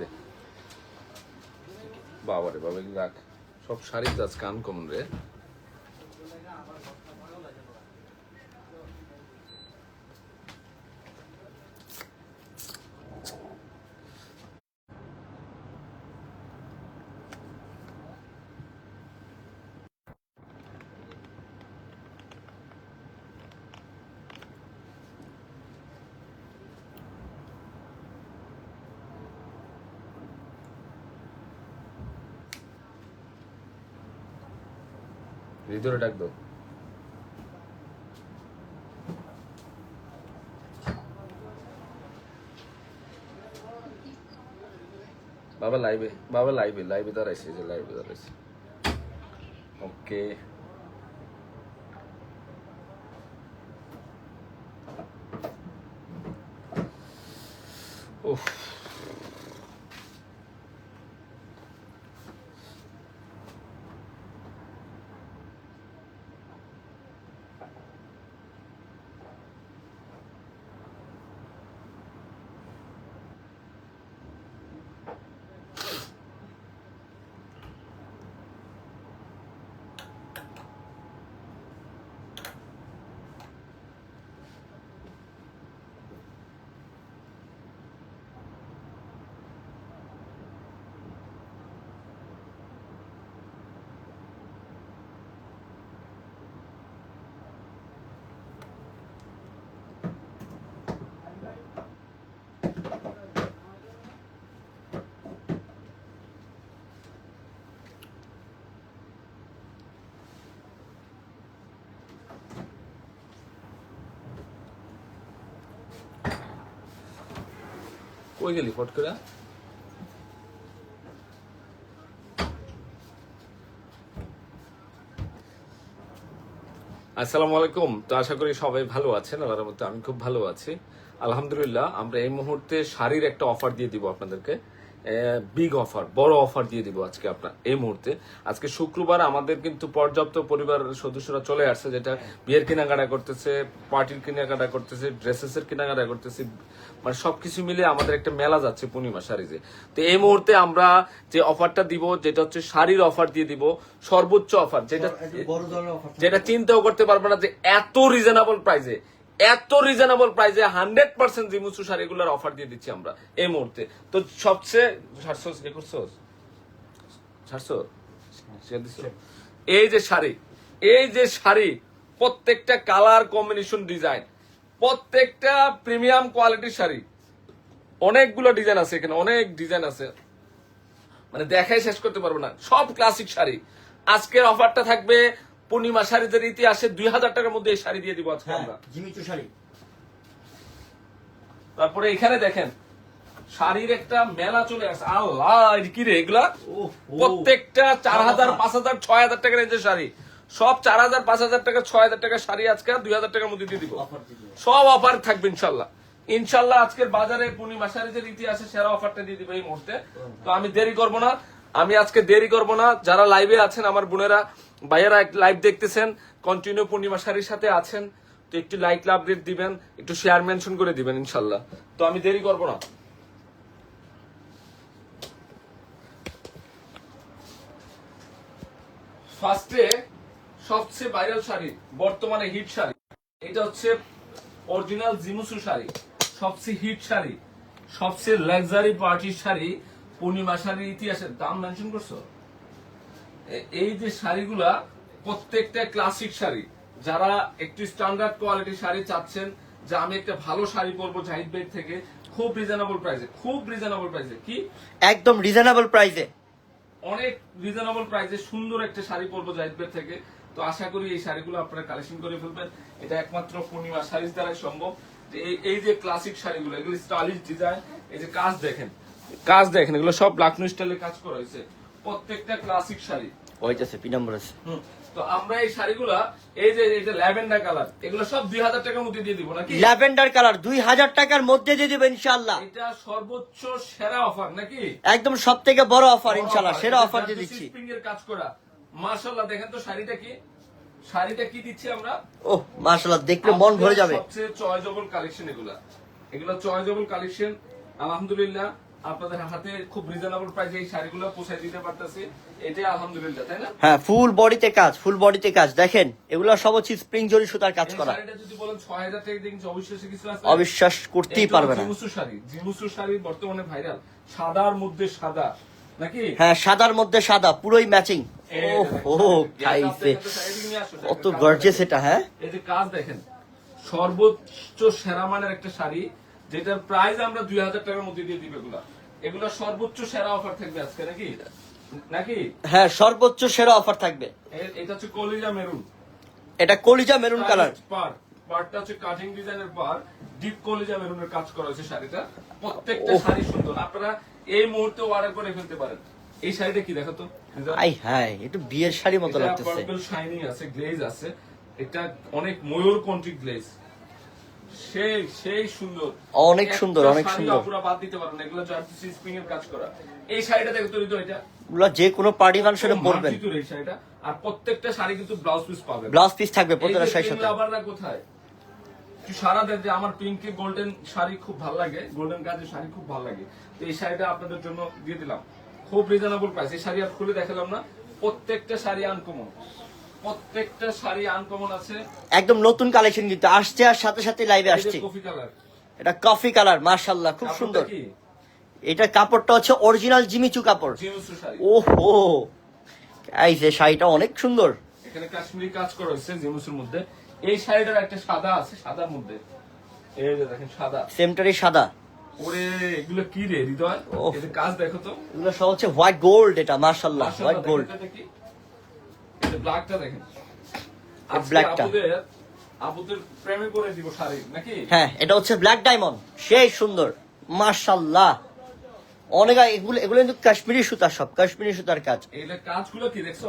দে। বাবা রে বাবা রাখ সব শাড়ি দাস কান কম রে ভিতরে ডাক দাও বাবা লাইভে বাবা লাইভে লাইভে দাঁড়াইছে যে লাইভে দাঁড়াইছে ওকে উফ কই গেলি ফট করে? আসসালামু আলাইকুম। তো আশা করি সবাই ভালো আছেন, আল্লাহর মধ্যে আমি খুব ভালো আছি। আলহামদুলিল্লাহ, আমরা এই মুহূর্তে শাড়ির একটা অফার দিয়ে দিব আপনাদেরকে। বিগ অফার বড় অফার দিয়ে দিব আজকে আপনার এই মুহূর্তে। আজকে শুক্রবার আমাদের কিন্তু পর্যাপ্ত পরিবার সদস্যরা চলে আসছে যেটা বিয়ের কেনাকাটা করতেছে পার্টির কেনাকাটা করতেছে ড্রেসেস এর কেনাকাটা করতেছে মানে সবকিছু মিলে আমাদের একটা মেলা যাচ্ছে পূর্ণিমা শাড়িতে। তো এই মুহূর্তে আমরা যে অফারটা দিব যেটা হচ্ছে শাড়ির অফার দিয়ে দিব সর্বোচ্চ অফার যেটা যেটা চিন্তাও করতে পারবে না যে এত রিজনেবল প্রাইসে এত রিজনেবল প্রাইসে হান্ড্রেড পার্সেন্ট জিমুসু শাড়িগুলোর অফার দিয়ে দিচ্ছি আমরা এই মুহূর্তে। তো সবচেয়ে সাতশো এ করছ? সাতশো এই যে শাড়ি এই যে শাড়ি প্রত্যেকটা কালার কম্বিনেশন ডিজাইন প্রত্যেকটা প্রিমিয়াম কোয়ালিটির শাড়ি অনেকগুলো ডিজাইন আছে এখানে অনেক ডিজাইন আছে। মানে দেখাই শেষ করতে পারব না সব ক্লাসিক শাড়ি। আজকের অফারটা থাকবে পূর্ণিমা শাড়িদের ইতিহাসে দুই হাজার টাকার মধ্যে এই শাড়ি দিয়ে দিব আজকে হ্যাঁ আমরা। Jimmy Choo sari. তারপরে এখানে দেখেন শাড়ির একটা মেলা চলে আসছে আল্লাহ কি রে এগুলা? প্রত্যেকটা চার হাজার পাঁচ হাজার ছয় হাজার টাকার রেঞ্জের শাড়ি সব চার হাজার পাঁচ হাজার টাকা ছয় হাজার টাকা শাড়ি আজকে দুই হাজার টাকার মধ্যে দিয়ে দিব। সব অফার থাকবে ইনশাল্লাহ। ইনশাল্লাহ আজকের বাজারে পূর্ণিমা শাড়িদের ইতিহাসে সেরা অফারটা দিয়ে দিবে এই মুহূর্তে। তো আমি দেরি করব না। আমি আজকে দেরি করব না। যারা লাইভে আছেন, আমার বোনেরা, ভাইয়েরা লাইভ দেখতেছেন কন্টিনিউ পূর্ণিমা শাড়ির সাথে আছেন, তো একটু লাইক লাভ দিবেন, একটু শেয়ার মেনশন করে দিবেন, ইনশাল্লাহ। তো আমি দেরি করব না। ফার্স্টে সবচেয়ে ভাইরাল শাড়ি, বর্তমানে হিট শাড়ি, এটা হচ্ছে অরিজিনাল জিমুসু শাড়ি, সবচেয়ে হিট শাড়ি, সবচেয়ে লাক্সারি পার্টির শাড়ি পূর্ণিমা শাড়ির ইতিহাসের দাম মেনশন করছ? এই যে শাড়িগুলা প্রত্যেকটা ক্লাসিক শাড়ি যারা একটু স্ট্যান্ডার্ড কোয়ালিটি শাড়ি চাচ্ছেন যে আমি একটা ভালো শাড়ি পরবো জাহিদ বেগ থেকে খুব রিজনেবল প্রাইসে খুব রিজনেবল প্রাইসে কি? একদম রিজনেবল প্রাইসে অনেক রিজনেবল প্রাইসে সুন্দর একটা শাড়ি পরবো জাহিদবের থেকে। তো আশা করি এই শাড়িগুলো আপনারা কালেকশন করে ফেলবেন। এটা একমাত্র পূর্ণিমা শাড়ির দ্বারাই সম্ভব। এই যে ক্লাসিক শাড়িগুলো এগুলো স্টাইলিশ ডিজাইন এই যে কাজ দেখেন কাজ দেখেন এগুলো সব লাকনো স্টাইলে কাজ করা হয়েছে। প্রত্যেকটা ক্লাসিক শাড়ি। ওইটাছে পি নম্বর আছে। তো আমরা এই শাড়িগুলা এই যে এই যে ল্যাভেন্ডার কালার এগুলো সব দুই হাজার টাকার মধ্যে দিয়ে দিব নাকি? ল্যাভেন্ডার কালার দুই হাজার টাকার মধ্যে দিয়ে ইনশাল্লাহ এটা সর্বোচ্চ সেরা অফার নাকি? একদম সব থেকে বড় অফার ইনশাল্লাহ সেরা অফার দিয়ে দিচ্ছি। স্প্রিং এর কাজ করা। মাশাআল্লাহ দেখেন তো শাড়িটা কি? শাড়িটা কি দিচ্ছি আমরা? ও মাশাল্লাহ দেখলে মন ভরে যাবে। সবচেয়ে চয়েজেবল কালেকশন এগুলা। এগুলো চয়েজেবল কালেকশন আলহামদুলিল্লাহ। আপনাদের হাতে খুব রিজনেবল প্রাইসে এই শাড়িগুলো দিতে পারতেছি। এটাই আলহামদুলিল্লাহ তাই না? হ্যাঁ ফুল বডিতে কাজ ফুল বডিতে কাজ। দেখেন এগুলো সব হচ্ছে স্প্রিং জরি সুতার কাজ করা। শাড়িটা যদি বলেন ছয় হাজার টাকা দিয়ে কিছু আছে? অবিশ্বাস করতেই পারবে না। জিমুসু শাড়ি। জিমুসু শাড়ি বর্তমানে ভাইরাল সাদার মধ্যে সাদা নাকি? হ্যাঁ সাদার মধ্যে সাদা পুরোই ম্যাচিং এই ও যে খাইছে কত দেখেন। এটা হ্যাঁ? এই যে কাজ দেখেন সর্বোচ্চ সেরা মানের একটা শাড়ি যেটার প্রাইস আমরা দুই হাজার টাকার মধ্যে দিয়ে দিবে এগুলা। এগুলা সর্বোচ্চ সেরা অফার থাকবে আজকে নাকি? নাকি? হ্যাঁ সর্বোচ্চ সেরা অফার থাকবে। এটা হচ্ছে কলিজা মেরুন। এটা কলিজা মেরুন কালার পার পারটা হচ্ছে কাটিং ডিজাইনের পার ডিপ কলিজা মেরুনের কাজ করা হয়েছে শাড়িটা। প্রত্যেকটা শাড়ি সুন্দর। আপনারা এই মুহূর্তে অর্ডার করে ফেলতে পারেন। এই শাড়িটা কি দেখো তো? আই হ্যাঁ একটু বিয়ের শাড়ি মতো লাগতেছে। পার্পল শাইনিং আছে গ্লেজ আছে। এটা অনেক ময়ূর কন্ট্রি গ্লেজ সেই সেই সুন্দর। অনেক সুন্দর, অনেক সুন্দর। আপুরা বাদ দিতে পারেন এগুলো জার্সি স্প্রিং এর কাজ করা। এই শাড়িটা দেখো তো এটা। যে কোনো পার্টি ফাংশনে পরবেন। এই শাড়িটা। আর প্রত্যেকটা শাড়ি কিন্তু ব্লাউজ পিস পাবে ব্লাউজ পিস থাকবে যে শাড়ির সাথে। loverরা কোথায়? তুই সারা আমার পিঙ্কে গোল্ডেন শাড়ি খুব ভালো লাগে গোল্ডেন কাজের শাড়ি খুব ভালো লাগে। তো এই শাড়িটা আপনাদের জন্য দিয়ে দিলাম। খুব রিজনেবল প্রাইস এই শাড়ি আর খুলে দেখালাম না। প্রত্যেকটা শাড়ি আনকমন প্রত্যেকটা শাড়ি আনকমন আছে। একদম নতুন কালেকশন কিন্তু আসছে আর সাথে সাথে লাইভে আসছে। কফি কালার এটা কফি কালার মার্শাল্লাহ খুব সুন্দর। এটা কাপড়টা হচ্ছে অরিজিনাল জিমিচু কাপড়। ওহো! এই যে শাড়িটা অনেক সুন্দর। এখানে কাশ্মীরি কাজ করা হয়েছে জিন্সের মধ্যে। এই শাড়িটার একটা সাদা আছে সাদার মধ্যে। এই যে দেখেন সাদা। সেমটারই সাদা। ওরে এগুলো কি রে হৃদয়? কাজ দেখো তো। এগুলো সব হচ্ছে হোয়াইট গোল্ড এটা মার্শাল্লাহ হোয়াইট গোল্ড ব্ল্যাকটা দেখেন। blackটা। আপুদের প্রেমে করে দিব শাড়ি নাকি? হ্যাঁ এটা হচ্ছে ব্ল্যাক ডায়মন্ড সেই সুন্দর। মার্শাল্লাহ অনেক এগুলো এগুলো কিন্তু কাশ্মীরি সুতা সব কাশ্মীরি সুতার কাজ। এইটা কাজগুলো কি দেখছ?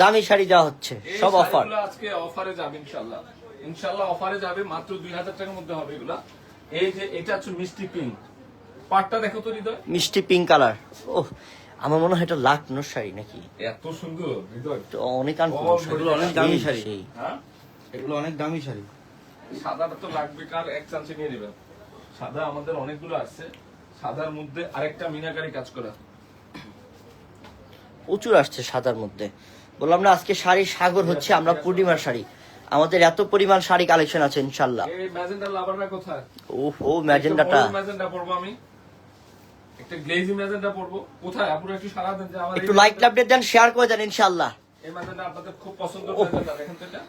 দামি শাড়ি দেওয়া হচ্ছে সব অফার আজকে অফারে যাবে ইনশাল্লাহ ইনশাল্লাহ অফারে যাবে মাত্র দুই হাজার টাকার মধ্যে হবে এগুলা। এই যে এটা হচ্ছে মিষ্টি পিঙ্ক পাটটা দেখো তো হৃদয়। মিষ্টি পিঙ্ক কালার ও আমার মনে হয় এটা লাকনোর শাড়ি নাকি? এত সুন্দর হৃদয়। তো অনেক অনেক দামি শাড়ি। হ্যাঁ? এগুলো অনেক দামি শাড়ি। সাদাটা তো লাগবে কার? এক চান্সে নিয়ে নেবেন। সাদা আমাদের অনেকগুলো আছে। সাদার মধ্যে আরেকটা মিনাকারি কাজ করা। প্রচুর আসছে সাদার মধ্যে। বললাম না আজকে শাড়ি সাগর হচ্ছে আমরা পূর্ণিমার শাড়ি। আমাদের এত পরিমাণ শাড়ি কালেকশন আছে ইনশাল্লাহ এই ম্যাজেন্ডা লাভাররা কোথায়? ও ও ম্যাজেন্ডাটা ম্যাজেন্ডা পরবো আমি। একটা গ্লেজি ম্যাজেন্ডা পরবো। কোথায়? আপুরা একটু সারা দেন যে আমার একটু লাইক আপডেট দেন শেয়ার করে দেন ইনশাল্লাহ এই আপনাদের খুব দেখেন তো এটা।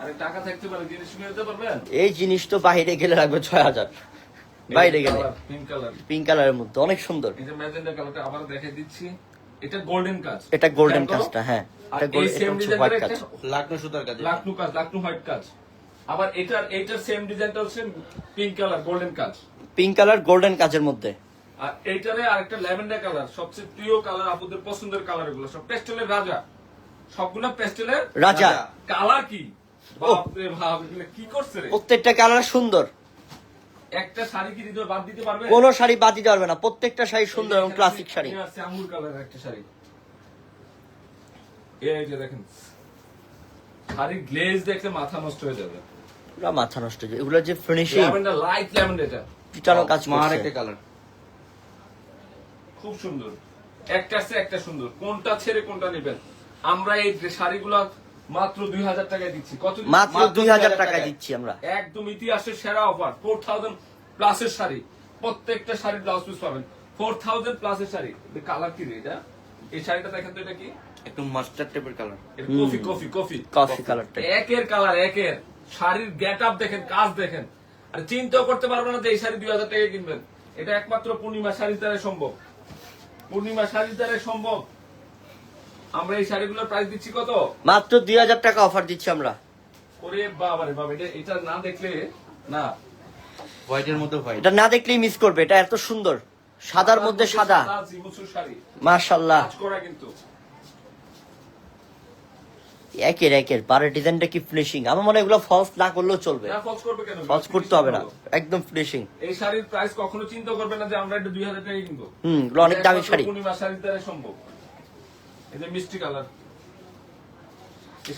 আরে টাকা থাকতে পারে জিনিস নিয়ে যেতে পারবেন? এই জিনিস তো বাইরে গেলে লাগবে ছয় হাজার। বাইরে গেলে। পিঙ্ক কালার পিঙ্ক কালারের মধ্যে অনেক সুন্দর। এই যে কালারটা আবার দেখাই দিচ্ছি। এটা গোল্ডেন কাজ এটা গোল্ডেন কাজটা হ্যাঁ। এটা হোয়াইট কাজ লাকনো সুতার কাজ। লাকনু কাজ লাকনু হোয়াইট কাজ আবার এটার এটার সেম ডিজাইনটা হচ্ছে পিঙ্ক কালার গোল্ডেন কাজ পিঙ্ক কালার গোল্ডেন কাজের মধ্যে। আর এইটারে আরেকটা ল্যাভেন্ডার কালার সবচেয়ে প্রিয় কালার আপনাদের পছন্দের কালার এগুলো। সব পেস্টেলের রাজা। সবগুলো পেস্টেলের রাজা। কালার কি? বাপরে বাপ কি করছে রে? প্রত্যেকটা কালার সুন্দর। একটা শাড়ি কি দিতে বাদ দিতে পারবে? কোন শাড়ি বাদ দিতে পারবে না। প্রত্যেকটা শাড়ি সুন্দর এবং ক্লাসিক শাড়ি। নিয়ে আসছে কালার একটা শাড়ি। এই যে দেখেন শাড়ি গ্লেজ দেখলে মাথা নষ্ট হয়ে যাবে। পুরো মাথা নষ্ট হয়ে যায়। এগুলো যে ফিনিশিং ল্যাভেন্ডার লাইট ল্যাভেন্ডার এটা। পিটানো কাজ মার একটা কালার। খুব সুন্দর। একটা আছে একটা সুন্দর। কোনটা ছেড়ে কোনটা নেবেন? আমরা এই শাড়িগুলো মাত্র দুই হাজার টাকায় দিচ্ছি। কত মাত্র দুই হাজার টাকা টাকায়। দিচ্ছি আমরা। একদম ইতিহাসের সেরা অফার। ফোর থাউজেন্ড প্লাসের শাড়ি। প্রত্যেকটা শাড়ির ব্লাউজ পিস পাবেন। ফোর থাউজেন্ড প্লাসের শাড়ি। কালার কি এটা? এই শাড়িটা দেখেন তো এটা কি? একটু মাস্টার টাইপের colour coffee coffee coffee coffee কালারটা একের কালার একের। শাড়ির গেট আপ দেখেন কাজ দেখেন। আর চিন্তাও করতে পারবেন না যে এই শাড়ি দুই হাজার টাকা কিনবেন। এটা একমাত্র পূর্ণিমা শাড়ির দ্বারা সম্ভব। পূর্ণিমা শাড়ির দ্বারা সম্ভব? আমরা এই শাড়িগুলোর প্রাইস দিচ্ছি কত? মাত্র দুই হাজার টাকা অফার দিচ্ছি আমরা। ওরে বাবারে বাবা এটা এটা না দেখলে না। হোয়াইটের মধ্যে হোয়াইট এটা না দেখলেই মিস করবে এটা এত সুন্দর। সাদার মধ্যে সাদা। মাশাল্লাহ। করা কিন্তু। একের একের পাড়ের ডিজাইনটা কি ফিনিশিং আমার মনে হয় এগুলো ফলস না করলেও চলবে। ফলস করবে কেন? ফলস করতে হবে না। একদম ফিনিশিং এই শাড়ির প্রাইস কখনো চিন্তা করবে না যে আমরা এটা দুই হাজার টাকা কিনবো? হুম এগুলো অনেক দামি শাড়ি। পূর্ণিমা শাড়ির দ্বারা সম্ভব। এই যে মিষ্টি কালার। এই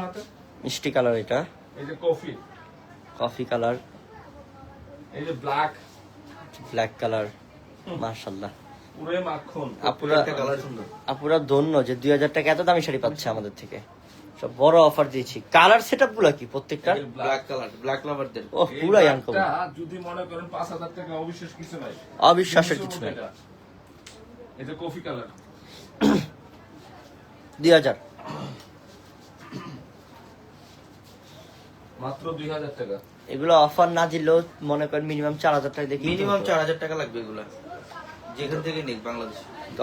হাতে? মিষ্টি কালার এটা। এই যে কফি। Coffee colour. এই যে ব্ল্যাক ব্ল্যাক কালার। মাশাল্লাহ পুরে মাখন। আপুরা একটা আপুরা ধন্য যে দুই হাজার টাকা এত দামি শাড়ি পাচ্ছে আমাদের থেকে। সব বড় অফার দিয়েছি। কালার সেট আপগুলা কি প্রত্যেকটা ব্ল্যাক কালার ব্ল্যাক লাভারদের ও পুরাই এই আনকমন ব্ল্যাকটা যদি মনে করেন পাঁচ হাজার টাকা অবিশ্বাস কিছু নাই। অবিশ্বাসের কিছু নেই। এটা। কফি কালার দুই হাজার। মাত্র দুই হাজার টাকা। এগুলো অফার না দিলেও মনে করেন মিনিমাম চার হাজার টাকা দেখি মিনিমাম চার হাজার টাকা লাগবে এগুলা। যেখান থেকে নিক বাংলাদেশ।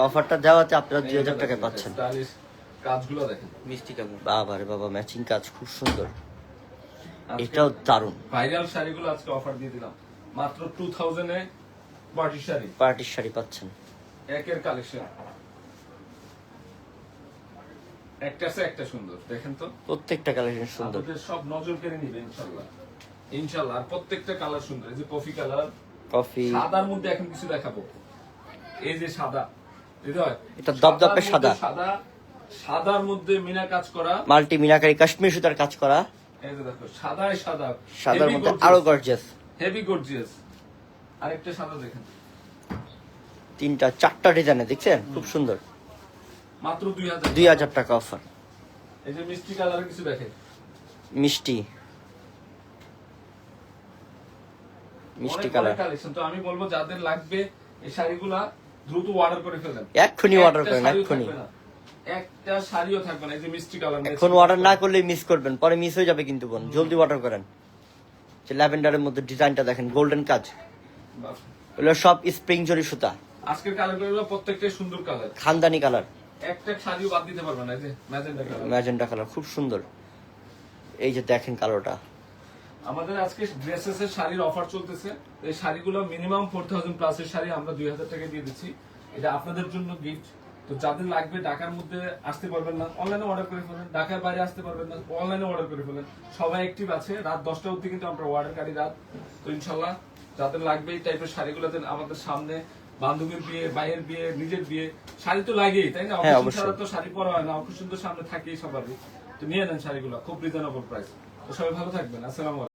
অফারটা দেওয়াতে আপনারা দুই হাজার টাকায় পাচ্ছেন। কাজগুলো দেখেন। মিষ্টি কালার বাবা রে বাবা ম্যাচিং কাজ খুব সুন্দর। এটাও দারুণ। ভাইরাল শাড়িগুলো আজকে অফার দিয়ে দিলাম। মাত্র টু থাউজেন্ডে পার্টি শাড়ি। পার্টির শাড়ি পাচ্ছেন। একের কালেকশন একটা আছে একটা সুন্দর। দেখেন তো। প্রত্যেকটা কালেকশন সুন্দর। সব নজর কেড়ে নিবে ইনশাল্লাহ। ইনশাল্লাহ আর প্রত্যেকটা কালার সুন্দর। এই যে কফি কালার কফি সাদার মধ্যে এখন কিছু দেখাবো। এই যে সাদা এটা দপদপে সাদা। সাদা সাদার মধ্যে মিনা কাজ করা। মাল্টি মিনাকারি কাশ্মীর সুতার কাজ করা। এই যে দেখো সাদায় সাদা। সাদার মধ্যে আরও গর্জিয়াস হেভি গর্জিয়াস আরেকটা সাদা দেখেন। তিনটা চারটা ডিজাইনে দেখছেন? খুব সুন্দর। মাত্র দুই হাজার টাকা। অফার এই যে মিষ্টি কালার কিছু দেখে। মিষ্টি। মিষ্টি কালার। কালেকশন তো আমি বলব যাদের লাগবে এই শাড়িগুলা দ্রুত অর্ডার করে ফেলেন এক্ষুনি একটা করেন, এক্ষুনি। একটা শাড়িও থাকবে না এই যে মিষ্টি কালার এখন অর্ডার না করলে মিস করবেন পরে মিস হয়ে যাবে কিন্তু বোন। জলদি অর্ডার করেন। যে ল্যাভেন্ডারের মধ্যে ডিজাইনটা দেখেন গোল্ডেন কাজ। এগুলো সব স্প্রিং জরি সুতা। আজকের কালারগুলো প্রত্যেকটাই সুন্দর কালার খানদানি কালার একটা শাড়িও বাদ দিতে পারবে না এই যে ম্যাজেন্ডা কালার ম্যাজেন্ডা কালার খুব সুন্দর। এই যে দেখেন কালোটা আমাদের আজকে ড্রেসেস এর শাড়ির অফার চলতেছে। এই শাড়িগুলো মিনিমাম ফোর থাউজেন্ড প্লাস এর শাড়ি আমরা দুই হাজার টাকা দিয়ে দিচ্ছি। এটা আপনাদের জন্য গিফট তো যাদের লাগবে ঢাকার মধ্যে আসতে পারবেন না অনলাইনে অর্ডার করে ফেলেন ঢাকার বাইরে আসতে পারবেন না অনলাইনে অর্ডার করে ফেলেন সবাই অ্যাক্টিভ আছে রাত দশটা অবধি কিন্তু আমরা অর্ডার কারি রাত। তো ইনশাল্লাহ যাদের লাগবে এই টাইপের শাড়িগুলো দেন আমাদের সামনে বান্ধবীর বিয়ে ভাইয়ের বিয়ে নিজের বিয়ে শাড়ি তো লাগেই তাই না? হ্যাঁ, ছাড়া তো শাড়ি পরা হয় না অকেশন তো সামনে থাকেই সবারই। তো নিয়ে নেন শাড়িগুলো খুব রিজনেবল প্রাইস তো সবাই ভালো থাকবেন আসসালামু আলাইকুম।